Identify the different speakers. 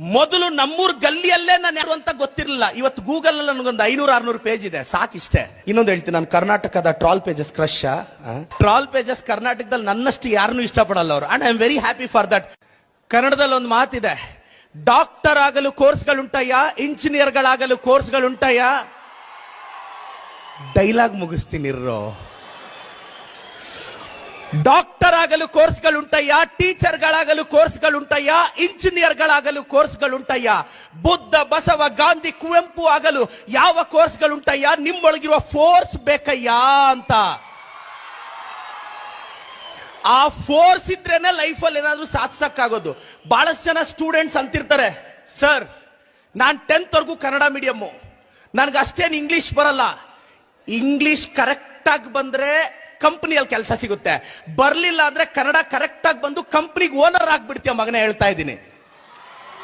Speaker 1: ಮೊದಲು ನಮ್ಮೂರ್ ಗಲ್ಲಿಯಲ್ಲೇ ನಾನು ಯಾರು ಅಂತ ಗೊತ್ತಿರಲಿಲ್ಲ. ಇವತ್ತು ಗೂಗಲ್ ಅಲ್ಲಿ ನನಗೊಂದು ಐನೂರು ಆರ್ನೂರು ಪೇಜ್ ಇದೆ. ಸಾಕಿಷ್ಟೇ. ಇನ್ನೊಂದು ಹೇಳ್ತೀನಿ ನಾನು ಕರ್ನಾಟಕದ troll pages crush troll pages ಕರ್ನಾಟಕದಲ್ಲಿ ನನ್ನಷ್ಟು ಯಾರನ್ನೂ ಇಷ್ಟಪಡಲ್ಲ ಅವರು. And I am very happy for that ಕನ್ನಡದಲ್ಲಿ ಒಂದು ಮಾತಿದೆ. ಡಾಕ್ಟರ್ ಆಗಲು ಕೋರ್ಸ್ಗಳುಂಟಯ್ಯ ಇಂಜಿನಿಯರ್ಗಳಾಗಲು ಕೋರ್ಸ್ಗಳುಂಟಯ್ಯ ಡೈಲಾಗ್ ಮುಗಿಸ್ತೀನಿ ಡಾಕ್ಟರ್ ಆಗಲು ಕೋರ್ಸ್ಗಳುಂಟಯ್ಯ ಟೀಚರ್ಗಳಾಗಲು ಕೋರ್ಸ್ಗಳುಂಟಯ್ಯ ಇಂಜಿನಿಯರ್ಗಳಾಗಲು ಕೋರ್ಸ್ಗಳುಂಟಯ್ಯ ಬುದ್ಧ, ಬಸವ, ಗಾಂಧಿ, ಕುವೆಂಪು ಆಗಲು ಯಾವ ಕೋರ್ಸ್ಗಳುಂಟಯ್ಯ ನಿಮ್ಮೊಳಗಿರುವ ಫೋರ್ಸ್ ಬೇಕಯ್ಯ ಅಂತ. ಆ ಫೋರ್ಸ್ ಇದ್ರೇನೆ ಲೈಫಲ್ಲಿ ಏನಾದ್ರೂ ಸಾಧಿಸಕ್ಕಾಗೋದು. ಬಹಳಷ್ಟು ಜನ ಸ್ಟೂಡೆಂಟ್ಸ್ ಅಂತಿರ್ತಾರೆ. ಸರ್ ನಾನು ಟೆಂತ್ವರೆಗೂ ಕನ್ನಡ ಮೀಡಿಯಮ್ಮು ನನ್ಗೆ ಅಷ್ಟೇನು ಇಂಗ್ಲಿಷ್ ಬರಲ್ಲ. ಇಂಗ್ಲಿಷ್ ಕರೆಕ್ಟಾಗಿ ಬಂದರೆ ಬಂದ್ರೆ ಕಂಪನಿಯಲ್ಲಿ ಕೆಲಸ ಸಿಗುತ್ತೆ. ಬರ್ಲಿಲ್ಲ ಅಂದ್ರೆ ಕನ್ನಡ ಕರೆಕ್ಟ್ ಆಗಿ ಬಂದು ಕಂಪ್ನಿಗೆ ಓನರ್ ಆಗ್ಬಿಡ್ತೀಯ ಮಗನೇ ಹೇಳ್ತಾ ಇದ್ದೀನಿ.